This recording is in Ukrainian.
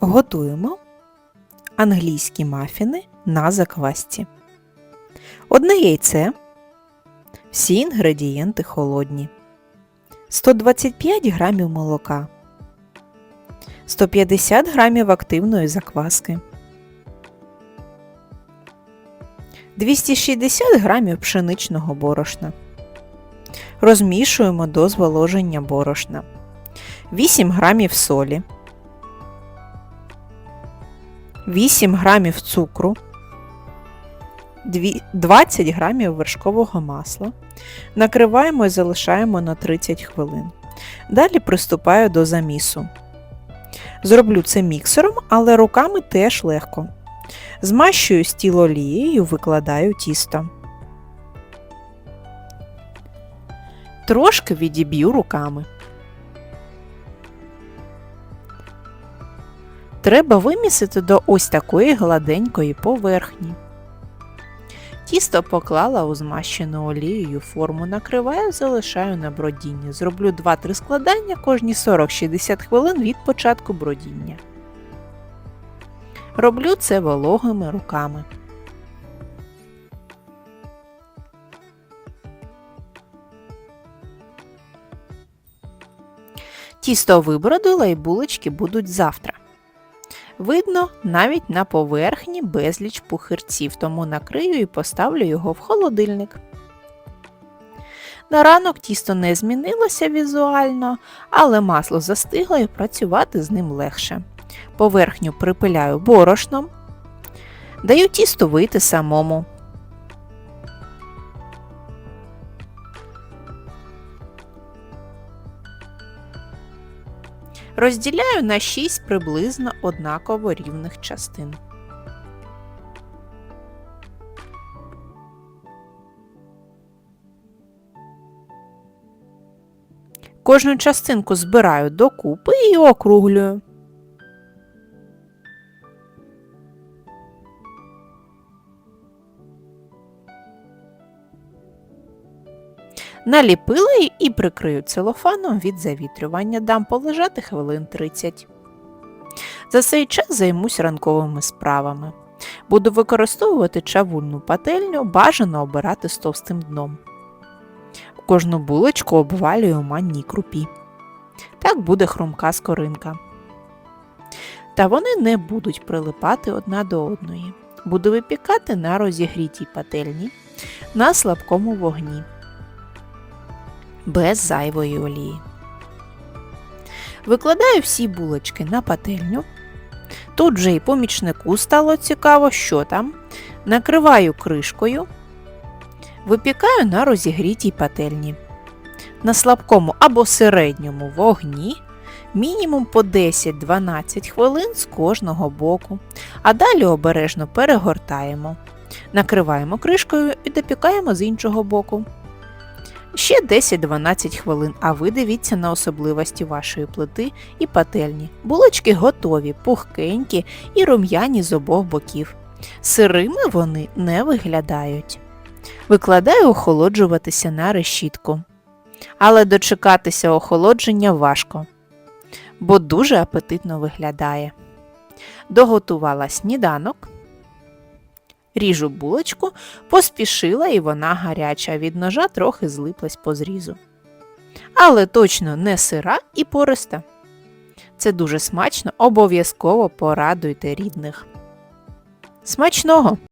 Готуємо англійські мафіни на заквасці. Одне яйце. Всі інгредієнти холодні. 125 грамів молока. 150 грамів активної закваски. 260 грамів пшеничного борошна. Розмішуємо до зволоження борошна. 8 грамів солі. 8 грамів цукру, 20 грамів вершкового масла. Накриваємо і залишаємо на 30 хвилин. Далі приступаю до замісу. Зроблю це міксером, але руками теж легко. Змащую стіл олією, викладаю тісто. Трошки відіб'ю руками. Треба вимісити до ось такої гладенької поверхні. Тісто поклала у змащену олією форму, накриваю, залишаю на бродіння. Зроблю 2-3 складання кожні 40-60 хвилин від початку бродіння. Роблю це вологими руками. Тісто вибродила і булочки будуть завтра. Видно навіть на поверхні безліч пухирців, тому накрию і поставлю його в холодильник. На ранок тісто не змінилося візуально, але масло застигло і працювати з ним легше. Поверхню припиляю борошном, даю тісту вийти самому. Розділяю на 6 приблизно однаково рівних частин. Кожну частинку збираю докупи і округлюю. Наліпила її і прикрию целофаном від завітрювання, дам полежати хвилин 30. За цей час займусь ранковими справами. Буду використовувати чавульну пательню, бажано обирати з товстим дном. Кожну булочку обвалюю у манній крупі. Так буде хрумка скоринка. Та вони не будуть прилипати одна до одної. Буду випікати на розігрітій пательні на слабкому вогні без зайвої олії. Викладаю всі булочки на пательню. Тут вже і помічнику стало цікаво, що там. Накриваю кришкою, випікаю на розігрітій пательні. На слабкому або середньому вогні мінімум по 10-12 хвилин з кожного боку, а далі обережно перегортаємо. Накриваємо кришкою і допікаємо з іншого боку. Ще 10-12 хвилин, а ви дивіться на особливості вашої плити і пательні. Булочки готові, пухкенькі і рум'яні з обох боків. Сирими вони не виглядають. Викладаю охолоджуватися на решітку. Але дочекатися охолодження важко, бо дуже апетитно виглядає. Доготувала сніданок. Ріжу булочку, поспішила і вона гаряча, від ножа трохи злиплась по зрізу. Але точно не сира і пориста. Це дуже смачно, обов'язково порадуйте рідних. Смачного!